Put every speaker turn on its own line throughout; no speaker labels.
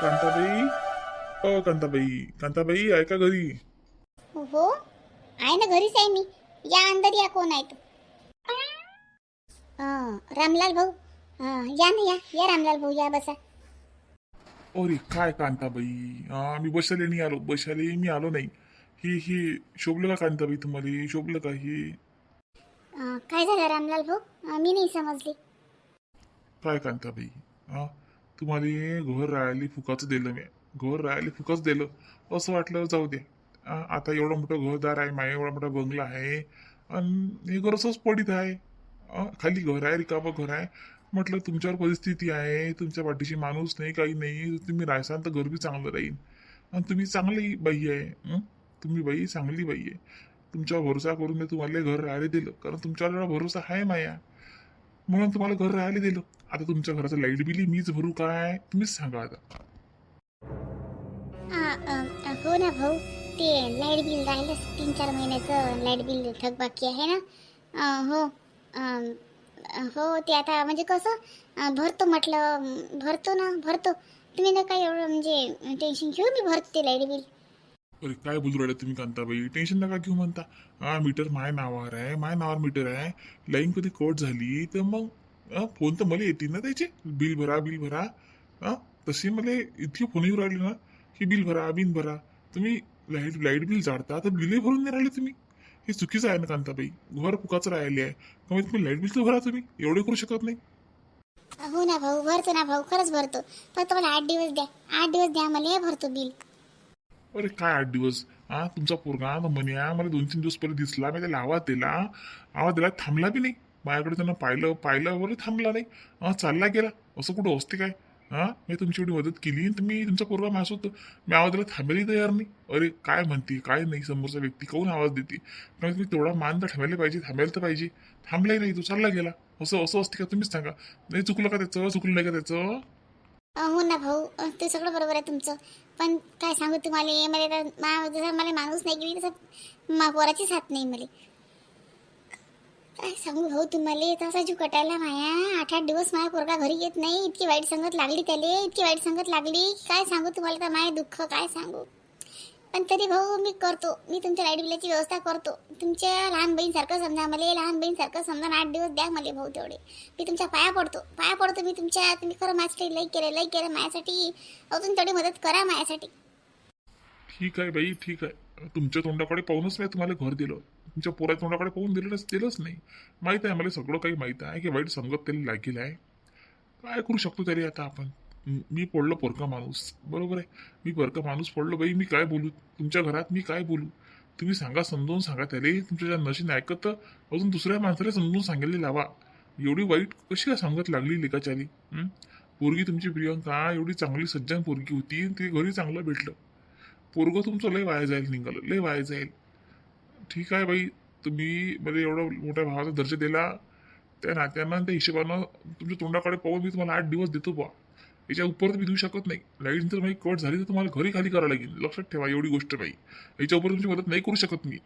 कांताबाई? ओ कांताबाई. कांताबाई ऐका घरी?
हो आहे ना घरीच आहे मी. या अंदर या कोण आहे तू? रामलाल भाऊ. अं, या ना या. या रामलाल भाऊ या बसा.
अरे काय कांताबाई? हा मी बसायला नाही आलो. बसायला मी आलो नाही. ही ही शोभलं का कांताबाई तुम्हाला? शोभलं का ही?
अं, काय झालं रामलाल भाऊ? अं, मी नाही समजली.
काय कांताबाई? हा तुम्हाला घर राहायला फुकाचं दिलं मी. घर राहायला फुकच दिलं. असं वाटलं जाऊ दे. आता एवढं मोठं घरदार आहे माय एवढा मोठा बंगला आहे आणि हे घर असंच पडित आहे. खाली घर आहे रिकामं घर आहे. म्हटलं तुमच्यावर परिस्थिती आहे तुमच्या पाठीशी माणूस नाही काही नाही. तुम्ही राहसान तर घर बी चांगलं राहील आणि तुम्ही चांगली बाई आहे तुम्ही बाई चांगली बाई आहे. तुमच्यावर भरोसा करून मी तुम्हाला घर राहायला दिलं. कारण तुमच्यावर एवढा भरोसा आहे माया. म्हणून तुम्हाला घर राहायला दिलं. आता तुमच्या घराचं लाइट बिल मीच भरू काय? तुम्हीच सांगा आता.
हो ना भाऊ ते लाइट बिल राहिलं तीन चार महिन्याचं लाइट बिल थक बाकी आहे ना? हो हो ते आता म्हणजे कसं? भरतो म्हटलं भरतो ना भरतो. तुम्ही ना काय एवढं म्हणजे टेन्शन घेऊ मी भरतो ते लाइट बिल?
अरे काय बोलू राहिले तुम्ही कांताबाई टेन्शन नका घेऊ म्हणता. हा मीटर माय नावावर आहे माय नावावर मीटर आहे. लाईन कधी कट झाली तर मग फोन तर मला येतील ना त्याचे. बिल भरा बिल भरा. हा तसे मला इतकी फोन येऊ राहिले ना की बिल भरा बिल भरा. तुम्ही लाइट लाइट बिल जाडता तर बिलही भरून नाही राहिले तुम्ही. हे चुकीचं आहे ना कांताबाई घर फुकाचं राहिले आहे. कमीत कमी लाइट बिल तर भरा तुम्ही. एवढे करू शकत नाही.
हो ना भाऊ भरतो ना भाऊ खरंच भरतो. फक्त मला आठ दिवस द्या. आठ दिवस द्या मला भरतो बिल
अरे काय आठ दिवस? हा तुमचा पोरगा म्हण्या मला दोन तीन दिवस पहिले दिसला मी त्याला आवाज दिला आवाज दिला थांबला बी नाही. माझ्याकडे त्यांना पाहिलं पाहिलं वगैरे थांबला नाही. हा चालला गेला. असं कुठं असते काय? हा मी तुमची एवढी मदत केली तर मी तुमचा पोरगा माझ होतो. मी आवाज दिला थांबायला तयार नाही. अरे काय म्हणते? काय नाही समोरचा व्यक्ती काऊन आवाज देते? कारण तुम्ही तेवढा मान तर थांबायला पाहिजे थांबायला तर पाहिजे. थांबलाही नाही तो चालला गेला. असं असं असते का? तुम्हीच सांगा. नाही चुकलं का त्याचं? चुकलं नाही का त्याचं?
हो ना भाऊ. ते सगळं बरोबर आहे तुमचं. पण काय सांगू तुम्हाला? मला तर मा जसं मला माणूस नाही गेली तसं मा पोराचीच हात नाही मला. काय सांगू भाऊ तुम्हाला? तसा जीव कटायला माया. आठ आठ दिवस माझ्या पोरगा घरी येत नाही. इतकी वाईट संगत लागली त्याले. इतकी वाईट संगत लागली. काय सांगू तुम्हाला? तर माय दुःख काय सांगू? पण तरी भाऊ मी करतो. मी तुमच्या लाइट बिलाची व्यवस्था करतो. तुमच्या लहान बहीणसारखं समजा मला लहान बहीणसारखं समजा आठ दिवस द्या मला भाऊ तेवढे. मी तुमच्या पाया पडतो. पाया पडतो मी तुमच्या तुम्ही खरं माझ्यासाठी लई केलं लई केलं माझ्यासाठी अजून थोडी मदत करा माझ्यासाठी.
ठीक आहे बाई ठीक आहे. तुमच्या तोंडाकडे पाहूनच नाही तुम्हाला घर दिलं. तुमच्या पोरा तोंडाकडे पाहून दिलेलंच दिलंच नाही. माहीत आहे मला सगळं काही माहीत आहे. की वाईट संगत त्याला लागेल आहे. काय करू शकतो तरी आता आपण? मी पडलो पोरका माणूस. बरोबर आहे. मी पोरका माणूस पडलो. बाई मी काय बोलू? तुमच्या घरात मी काय बोलू? तुम्ही सांगा समजावून सांगा त्याला तुमच्या नशीन ऐकत तर अजून दुसऱ्या माणसाला समजून सांगितले लावा. एवढी वाईट कशी काय सांगत लागली लेखाचारी पोरगी तुमची प्रियंका एवढी चांगली सज्जन पोरगी होती ते घरी चांगलं भेटलं. पोरगं तुमचं लय वाया जाईल निघालं. लय वाया जाईल. ठीक आहे बाई. तुम्ही मला एवढा मोठ्या भावाचा दर्जा दिला. त्या नात्यानं त्या हिशोबानं तुमच्या तोंडाकडे पाहून मी तुम्हाला आठ दिवस देतो बा याच्या उपर मी देऊ शकत नाही. लाइट जर माझी कट झाली तर तुम्हाला घरी खाली करावं लागेल. लक्षात ठेवा एवढी गोष्ट बाई. याच्या उपर तुमची मदत नाही करू शकत मी.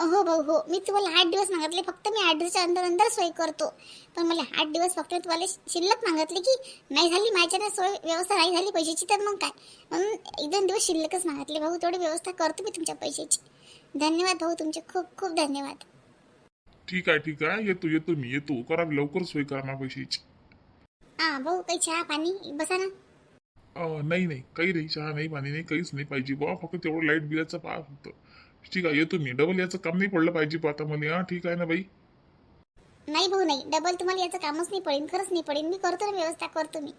हो भाऊ हो. मी तुम्हाला आठ दिवस मागितले. फक्त मी आठ दिवसाच्या अंदर अंदर सोय करतो. पण मला आठ दिवस फक्त तुम्हाला शिल्लक मागितले की नाही झाली माझ्याने सोय व्यवस्था नाही झाली पैशाची तर मग काय? म्हणून एक दोन दिवस शिल्लकच मागितले. भाऊ तेवढी व्यवस्था करतो मी तुमच्या पैशाची. धन्यवाद भाऊ. तुमचे खूप खूप धन्यवाद.
ठीक आहे ठीक आहे. येतो येतो मी. येतो. करा लवकर सोय करा ना पैशाची.
हा भाऊ काही चहा पाणी? बसा ना.
अं, नाही नाही. काही नाही चहा नाही पाणी नाही काहीच नाही पाहिजे बुवा. फक्त तेवढं लाइट बिलाचं पहा फक्त. ठीक आहे येतो मी. डबल याचं काम नाही पडलं पाहिजे बुवा आता मला. हा ठीक आहे ना बाई?
नाही भाऊ नाही. डबल तुम्हाला याचं कामच नाही पडेल खरंच नाही पडेल मी करतो ना व्यवस्था करतो मी.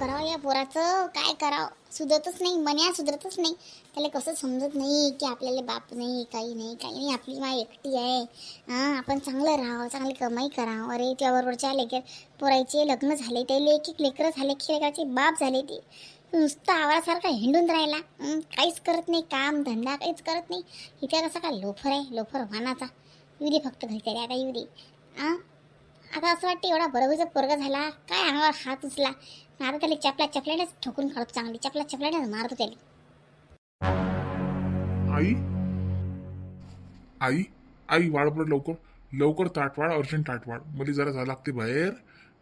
करावं या पोराचं? काय करावं? सुधरतच नाही मन्या सुधरतच नाही. त्याला कसं समजत नाही की आपल्याला बाप नाही काही नाही काही नाही. आपली माय एकटी आहे. हां आपण चांगलं राहावं चांगली कमाई करावं. अरे त्याबरोबरच्या लेकर पोरायचे लग्न झाले ते लेख एक लेकरं झाले की लेकराचे बाप झाले ते. नुसतं आवासारखा हिंडून राहिला. काहीच करत नाही काम धंदा काहीच करत नाही. इथे कसा काय लोफर आहे लोफर वानाचा. येऊ दे फक्त घरी तरी आता येऊ दे. आता असं वाटते एवढा बरोबरीचा पोरगा झाला. काय अंगावर हात उचला. आता त्याला चपला चपल्यानेच ठोकून काढतो चांगली चपला चपल्यानेच मारतो त्याला
आई? आई? आई वाढ बरं लवकर. लवकर ताट वाढ अर्जंट ताट वाढ मला जरा जावं लागते बाहेर.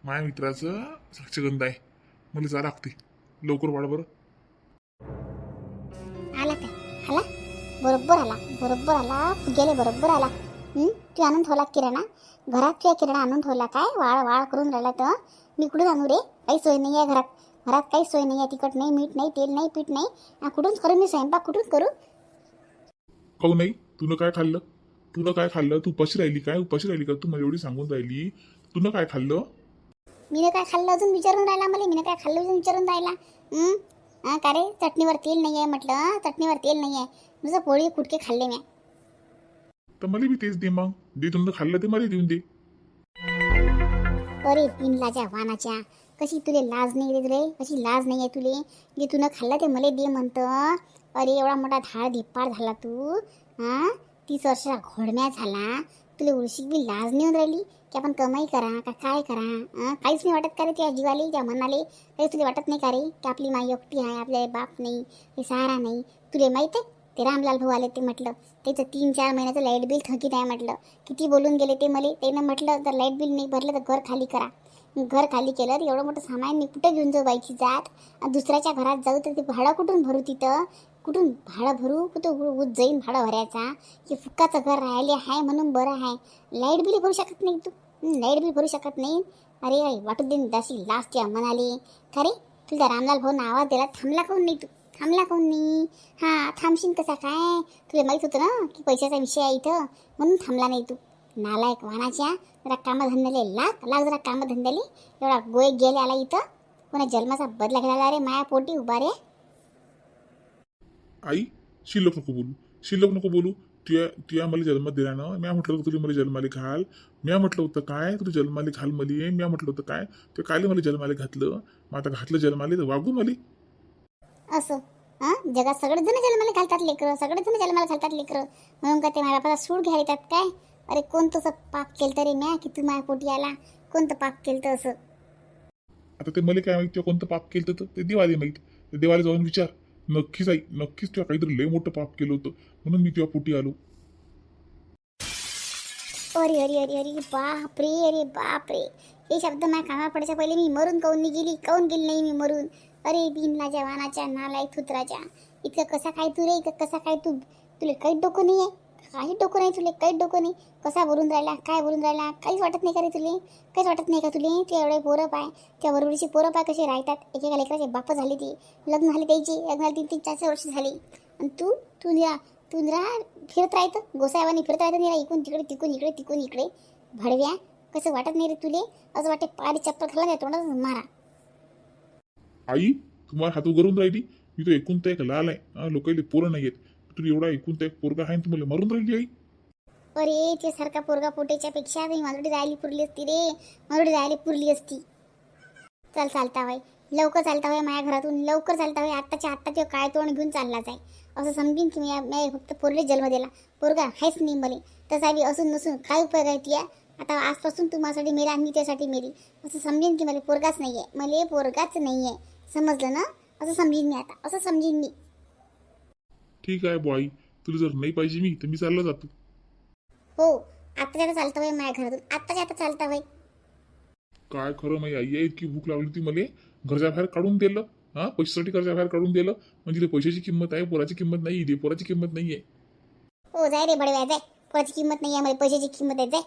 माझ्या मित्राचं साक्षगंध आहे. मला जा लागते. लवकर वाढ बरं.
आला काय आला? बरोबर आला. बरोबर आला. फुग्याले बरोबर आला. हं? तू आणून ठेवला किराणा? घरात तुझ्या किराणा आणून ठेवला काय? वाळ वाळ करून राहिला तर? मी कुठून आणू रे? काही सोय नाही आहे घरात. घरात काही सोय नाही आहे. तिखट नाही मीठ नाही तेल नाही पीठ नाही. आ, कुठून करू मी स्वयंपाक? कुठून करू?
काहू नाही. तुनं काय खाल्लं? तुनं काय खाल्लं? तू उपाशी राहिली काय? उपाशी राहिली का? तू मला एवढी सांगून राहिली. तुनं काय खाल्लं?
मीनं काय खाल्लं अजून विचारून राहिला मला? मीनं काय खाल्लं अजून विचारून राहिला? का रे? चटणीवर तेल नाही आहे म्हटलं. चटणीवर तेल नाही आहे. नुसतं पोळी कुटके खाल्ले मी
तर मला बी तेच दे मग. दे तुनं खाल्लं ते मला देऊन दे.
अरे तीन लाजा वानाच्या. कशी तुले लाज नाही रे? कशी लाज नाही आहे तुले? जे तुनं खाल्लं ते मला दे म्हणतं. अरे एवढा मोठा धाड धिप्पाड झाला तू. हां तीस वर्षाचा घोडम्या झाला. तुला उळशीक बी लाज नाही होऊन राहिली? की आपण कमाई करा का काय करा? काहीच नाही वाटत का रे त्या जीवाले त्या मनाले? काही तुला वाटत नाही का रे? की आपली माई एकटी आहे आपल्या बाप नाही हे सहारा नाही. तुले माहीत आहे? ते रामलाल भाऊ आले ते म्हटलं त्याचं तीन चार महिन्याचं लाइट बिल थकीत आहे म्हटलं. किती बोलून गेले ते मला. त्यानं म्हटलं जर लाइट बिल नाही भरलं तर घर खाली करा. घर खाली केलं तर एवढं मोठं सामान मी कुठं घेऊन जाऊ बाईची जात? दुसऱ्याच्या घरात जाऊ तर ते भाडं कुठून भरू तिथं? कुठून भाडं भरू? कुठं उ- जाईन भाडं भरायचा? की फुक्काचं घर राहिले आहे म्हणून बरं आहे. लाइट बिल भरू शकत नाही तू. लाइट बिल भरू शकत नाही. अरे आई वाटू दे लास्ट द्या म्हणाली. खरे तुझा रामलाल भाऊ आवाज दिला थांबला काऊन नाही तू? थांबला कोण. नाही हां थांबशील कसा काय? तुला माहीत होतं ना की पैशाचा विषय आहे इथं? म्हणून थांबला नाही तू. नालायक वाहनाच्या जरा कामधंद्याले लाग लाग जरा कामधंद्याले. एवढा गोय गेले आला इथं. कोणा जन्माचा बदला घ्यायला रे माया पोटी उभा रे.
आई शिल्लक नको बोलू. शिल्लक नको बोलू. तुया तुया मला जन्म दिला ना. म्या म्हटलं होतं तुला मला जन्माले घाल. म्या म्हटलं होतं काय? तुला जन्माले घाल मली. म्या म्हटलं होतं काय? ते कायले मला जन्माले घातलं? मग आता घातलं जन्माले तर वागू मली
असं. हां? जगात सगळेच जण जन्माला घालतात लेकरं सगळेच जण जन्माला घालतात लेकरं. म्हणून का ते माझ्या बापाला सूड घ्यायला येतात काय? अरे कोणतं असं पाप केलं तरी म्या की तू माझ्या पोटी आला. कोणतं पाप केलं तर असं?
आता ते मला काय माहिती कोणतं पाप केलं तर ते देवाले माहीत ते देवाला जाऊन विचार. नक्कीच आई नक्कीच तुला काहीतरी लय मोठं पाप केलं होतं. म्हणून मी तुझ्या पोटी आलो.
अरे अरे अरे अरे बाप रे अरे बाप रे हे शब्द माझ्या कानावर पडायच्या पहिले मी मरून काऊन नाही गेली काऊन गेली नाही मी मरून? अरे बिनला जवानाच्या नालाय थुत्राच्या. इतकं कसा काय तू रे? इतकं कसा काय तू? तुला काहीच डोकं नाही आहे काही डोकं नाही तुले काहीच डोकं नाही. कसा बोलून राहिला काय बोलून राहिला काहीच वाटत नाही का रे तुले? काहीच वाटत नाही का तुले? ते एवढे पोरं पाय त्या बरोबरीची पोरं पाय कसे राहतात? एकेका लेकराचे बाप झाली ती. लग्न झाले त्याची लग्नाला तीन तीन चार चार वर्ष झाली. आणि तू तू निरा तू निरा फिरत राहतं गोसाहेबांनी फिरत राहतं निरा इकून तिकडे तिकून इकडे तिकून इकडे. भडव्या कसं वाटत नाही रे तुले? असं वाटते पाडी चप्पल खाला तोंडात मारा.
आई तुम्हाला हात उघडून राहिली. मी तो एकूण तर एक लाल आहे. लोकांना पोरं नाही आहेत तू एवढा एकूण तर एक पोरगा आहे तुम्हाला मरून राहिली आई.
अरे ते सारखा पोरगा पोटेच्या पेक्षा मी मालवडी राहिली पुरली असती रे. मालवडी जायला पुरली असती. चल चालता वय लवकर चालता वय माझ्या घरातून. लवकर चालता वय आत्ताच्या आत्ता तो काय तोंड घेऊन चाललाच आहे असं समजीन की मी मी फक्त पोरले जन्म दिला. पोरगा आहेच नाही मले. तसा बी असून नसून काय उपयोग आहे ती आता आजपासून तू माझ्यासाठी मेरी आणि मी त्यासाठी मेरी असं समजेन की मला पोरगाच नाही आहे मला पोरगाच नाही आहे समजलं ना? असं समजीन मी आता. असं समजीन मी.
ठीक आहे बॉई. तुला जर नाही पाहिजे मी तर मी चालला जातो.
हो. आत्ताच्या आता चालता वय माझ्या घरातून. आत्ताच्या आता चालता वय
काय खरं माझी आई आहे इतकी भूक लागली होती मला. घरच्या बाहेर काढून दिलं. हा पैशासाठी घरच्या बाहेर काढून दिलं. म्हणजे ते पैशाची किंमत आहे पोराची किंमत नाही दे पोराची किंमत नाही आहे
हो जाय रे बडव्या जाय. पोराची किंमत नाही आहे मला पैशाची किंमत आहे जाय.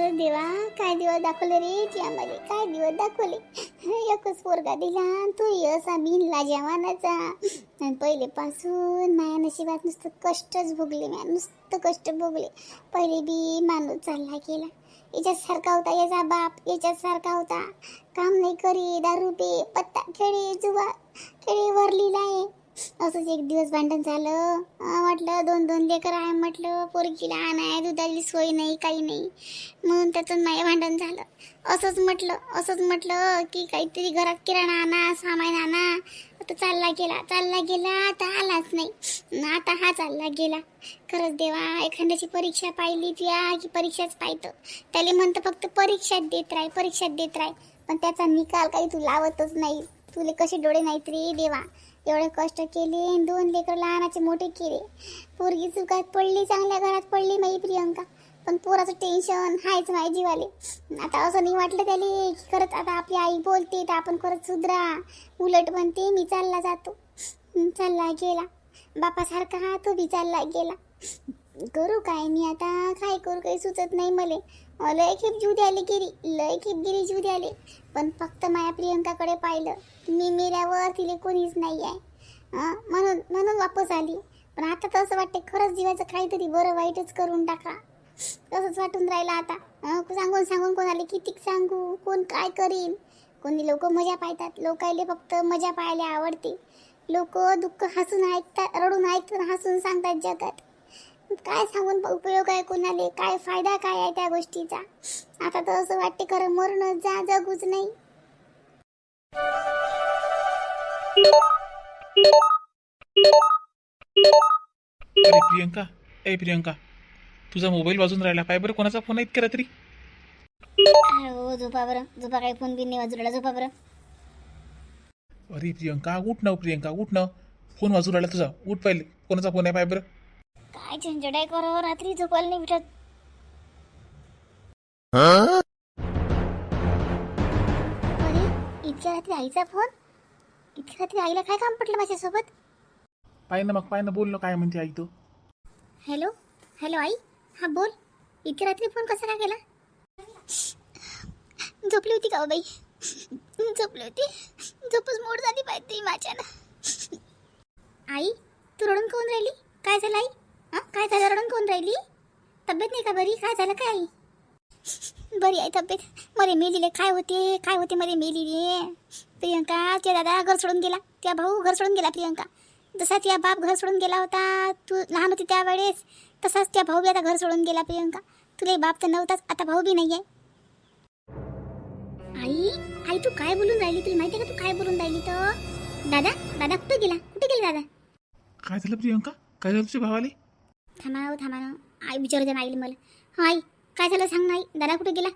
खरं देवा. काय दिवस दाखवले रे? ती आम्हाला काय दिवस दाखवले? एकच पोरगा दिला तो असा बिनला जवानाचा. आणि पहिलेपासून माया नशिबात नुसतं कष्टच भोगले म्या. नुसतं कष्ट भोगले. पहिले बी माणूस चालला गेला. याच्यासारखा होता याचा बाप. याच्यासारखा होता. काम नाही करी दारू पे पत्ता खेळे जुवा खेळे वरलीला आहे असंच एक दिवस भांडण झालं. म्हटलं दोन दोन लेकर आहे म्हटलं. पोरगीला आहे दुधाची सोय नाही काही नाही. म्हणून त्याचं नाही भांडण झालं. असंच म्हटलं असंच म्हटलं की काहीतरी घरात किराणा आणा सामान आणा. आता चालला गेला चालला गेला आता आलाच नाही. आता हा चालला गेला. खरंच देवा एखाद्याची परीक्षा पाहिली त्या की परीक्षाच पाहितं. त्याला म्हणतं फक्त परीक्षा देत राही परीक्षात देत राह. पण त्याचा निकाल काही तू लावतच नाही. तुले कसे डोळे नाहीत रे देवा. एवढे कष्ट केले दोन लेकर लहानाचे मोठे केले. पोरगी चुकात पडली चांगल्या घरात पडली माई प्रियंका. पण पोराचं टेन्शन हायच माझी जीवाले. आता असं नाही वाटलं त्याले की खरंच आता आपली आई बोलते तर आपण खरंच सुधरा. उलट म्हणते मी चालला जातो. चालला गेला. बापासारखा हा तो बी चालला गेला. करू काय मी आता? काय करू? काही सुचत नाही मले. लय खेप जीव द्यायला गेली. लय खेप गेली जीव द्याले पण फक्त माया प्रियंकाकडे पाहिलं मी मेल्यावर तिले कोणीच नाही आहे म्हणून म्हणून वापस आली. पण आता तर असं वाटते खरंच जीवाचं काहीतरी बरं वाईटच करून टाका. तसंच वाटून राहिलं आता. सांगून सांगून सांगून कोणाला कितीक सांगू कोण काय करीन? कोणी लोक मजा पाहतात. लोकायले फक्त मजा पाहायला आवडते. लोक दुःख हसून ऐकतात रडून ऐकतात हसून सांगतात जगात. काय सांगून उपयोग आहे कोणाले? काय फायदा काय आहे त्या गोष्टीचा? आता तर असं वाटते खरं मरण जा जगूच नाही.
अरे प्रियंका ए प्रियंका तुझा मोबाईल वाजून राहिला. पाय बरं कोणाचा फोन आहे इतक्या रात्री?
हो झोपा बरं. झोपा काही फोन बिन नाही वाजूला झोपा बरं.
अरे प्रियंका उठ ना प्रियंका उठ ना. फोन वाजून राहिला तुझा. उठ पहिले. कोणाचा फोन आहे? पाय बरं.
काय झंझट आहे करो रात्री झोपायला नाही भेटत. अरे इतक्या रात्री आईचा फोन इतक्या रात्री आईला काय काम पडलं माझ्यासोबत?
पाय ना मग पाय ना बोल ना काय म्हणते आई तो.
हॅलो? हॅलो आई? हा बोल. इतक्या रात्री फोन कसा काय केला? झोपली होती का हो बाई? झोपली होती. झोपच मोड झाली पाहिजे माझ्यानं. आई तू रडून कोण राहिली? काय झालं आई? हां? काय झालं रडून कोण राहिली? तब्येत नाही का बरी? काय झालं काय? बरी आहे तब्येत. मला मेलीले काय होते? काय होते मला मेलीले? प्रियंका त्या दादा घर सोडून गेला. त्या भाऊ घर सोडून गेला प्रियंका. जसा त्या बाप घर सोडून गेला होता तू लहान होती त्यावेळेस तसाच त्या भाऊ बी आता घर सोडून गेला प्रियंका. तुला बाप तर नव्हताच आता भाऊ बी नाही आहे आई आई तू काय बोलून राहिली? तुला माहिती आहे का तू काय बोलून राहिली तर? दादा दादा कुठे गेला? कुठे गेला दादा?
काय झालं प्रियंका? काय झालं तुझ्या भावाले?
थांबा हो थांबा आई विचारू द्या आईला मला. हा आई काय झालं सांग ना दादा कुठे गेला?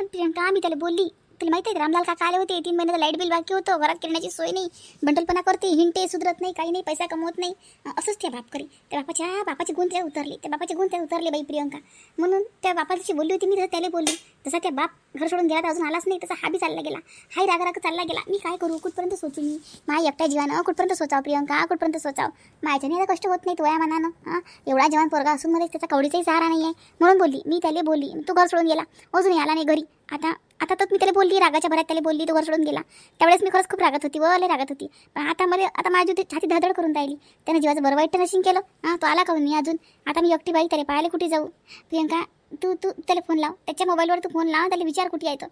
प्रियंका मी त्याला बोलली. तुला माहिती आहे रामलाल काका आले होते तीन महिन्याचं लाइट बिल बाकी होतं घरात किरण्याची सोय नाही बंडलपणा करते हिंटे सुधरत नाही काही नाही पैसा कमवत नाही. असंच त्या बाप करी त्या बापाच्या बापाचे गुण त्या उतरले त्या बापाचे गुण त्या उतरले बाई प्रियंका. म्हणून त्या बापाची बोलली होती मी तर त्याला बोलली. जसा त्या बाप घर सोडून गेला अजून आलाच नाही तसा हा बी चालला गेला. हाय राग राग चालला गेला. मी काय करू कुठपर्यंत सोचू मी? माय एकट्या जीवानं कुठपर्यंत सोचाव प्रियंका? कुठपर्यंत सोचाव? माझ्याने आता कष्ट होत नाही तो या मनानं हां एवढा जवान पोरगा असून मध्ये त्याचा कवडीचाही सहारा नाही आहे म्हणून बोलली मी त्याला बोलली तू घर सोडून गेला. अजूनही आला नाही घरी. आता आता तर मी त्याला बोलली रागाच्या भरात त्याला बोलली तो घर सोडून गेला. त्यावेळेस मी खरंच खूप रागत होती व लय रागत होती. पण आता मला आता माझी होती छाती धडधड करून राहिली. त्याने जीवाचं बरं वाईट नशीन केलं. हां तो आला का हो मी अजून? आता मी एकटी बाई त्याला पाहायला कुठे जाऊ? प्रियंका तू तू त्याला फोन लाव. त्याच्या मोबाईलवर तू फोन लाव त्याला विचार कुठे येतो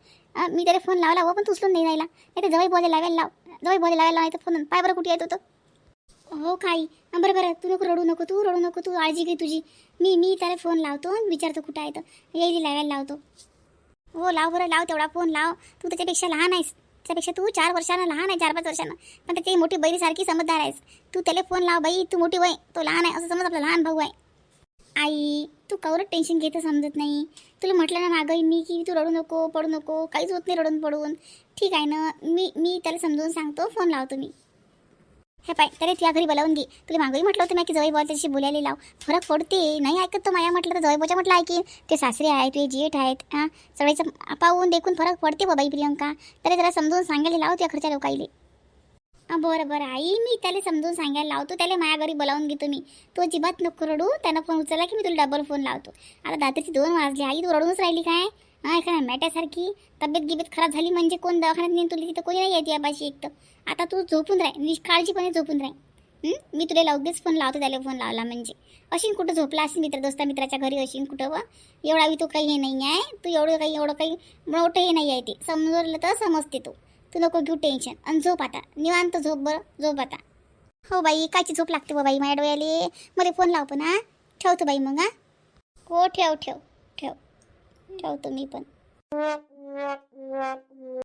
मी त्याला फोन लावला व पण तू उचलून नाही राहिला. नाही तर जवळ बोलायला लावायला लाव. जवळ बोलायला लावायला नाही तर फोन पाय बरं कुठे येतो तो हो काही. बरं बरं. तू नको रडू नको तू रडू नको तू काळजी घे तुझी. मी मी त्याला फोन लावतो विचारतो कुठं आहे तर येईल लावायला लावतो. हो लाव बरं लाव तेवढा फोन लाव. तू त्याच्यापेक्षा लहान आहेस. त्याच्यापेक्षा तू चार वर्षानं लहान आहे चार पाच वर्षानं. पण त्याची मोठी बहिणीसारखी समजदार आहेस. तू त्याला फोन लाव बाई तू मोठी वय तो लहान आहे असं समज आपला लहान भाऊ आहे. आई तू कवरच टेन्शन घेतं समजत नाही. तुला म्हटलं ना मागं मी की तू रडू नको पडू नको काहीच होत नाही रडून पडून. ठीक आहे ना मी मी त्याला समजून सांगतो फोन लावतो मी. हे पाय तरी त्या घरी बोलावून घे. तुला मागंही म्हटलं होतं मी की जवळ बॉल बोलायला लाव. फरक पडते. नाही ऐकत तो माया म्हटलं तर जवळ बोच्या म्हटलं ऐकीन. ते सासरे आहेत ते जेठ आहेत हां? सगळ्याचं पाहून देखून फरक पडते बाबाई प्रियंका. तरी त्याला समजून सांगायला लाव त्या घरच्या लोकाईले. बरं बरं. आई मी त्याला समजून सांगायला लावतो. त्याला माझ्या घरी बोलावून घेतो मी तो अजिबात नको रडू. त्यानं फोन उचलला की मी तुला डबल फोन लावतो. आता दादाची दोन वाजले. आई तू रडूनच राहिली काय? हा एखाद्या मॅट्यासारखी तब्येत गिबेत खराब झाली म्हणजे कोण दवाखान्यात नेऊन तुला तिथं कोणी नाही येते यापाशी एक तर. आता तू झोपून राह म्हणजे निष्काळजीपणे झोपून राह. मी तुला लगेच फोन लावतो त्याला फोन लावला म्हणजे. अशीन कुठं झोपला असेल मित्र दोस्ता मित्राच्या घरी अशीन कुठं व? एवढा बी तू काही हे नाही आहे. तू एवढं काही एवढं काही मोठं हे नाही आहे ते. समजलं तर समजते तू. तू नको घेऊ टेन्शन आणि झोप आता. निवांत झोप बरं झोप आता. हो बाई काची झोप लागते बाई माझ्या डोळ्याले? मला फोन लाव पण हा. ठेवतो बाई मग हा. हो ठेव ठेव ठेव. ठेवतो मी पण.